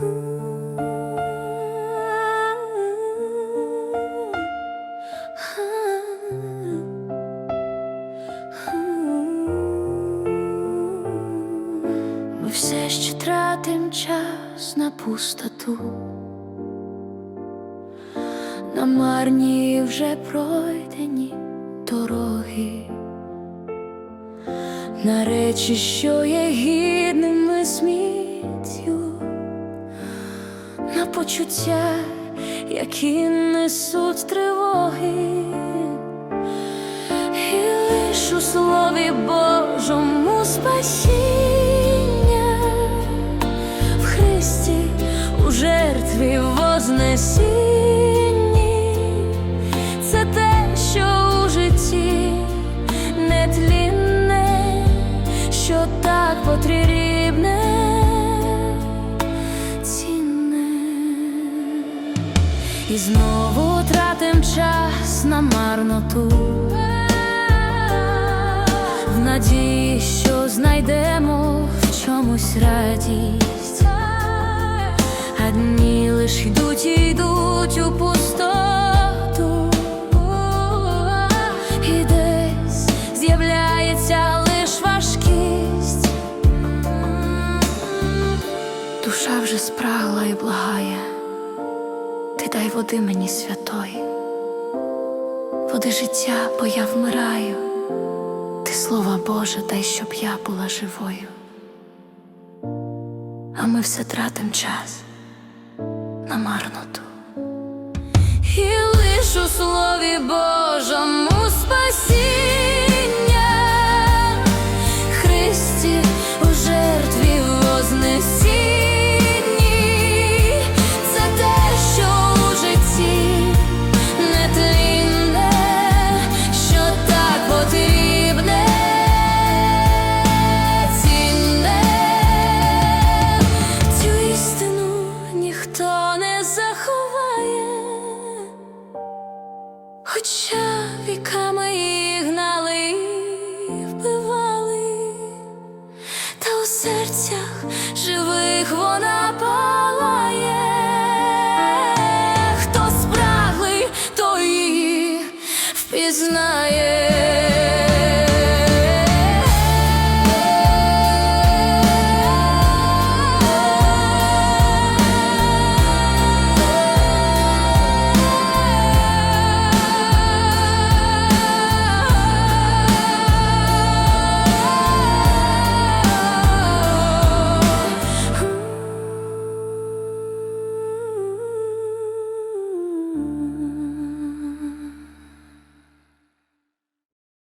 Ми все ще тратим час на пустоту, на марні вже пройдені дороги, на речі, що є гідними сміттю, почуття, які несуть тривоги. І лиш у слові Божому спасіння в Христі у жертві Вознесінні І знову тратим час на марноту. В надії, що знайдемо в чомусь радість, а дні лиш йдуть і йдуть у пустоту, і десь з'являється лиш важкість. Душа вже спрагла і благає, ти дай води мені святої, води життя, бо я вмираю. Ти слова Боже, дай, щоб я була живою. А ми все тратим час на марноту. І лиш у слові Божому хоча віками їх гнали вбивали, та у серцях живих вона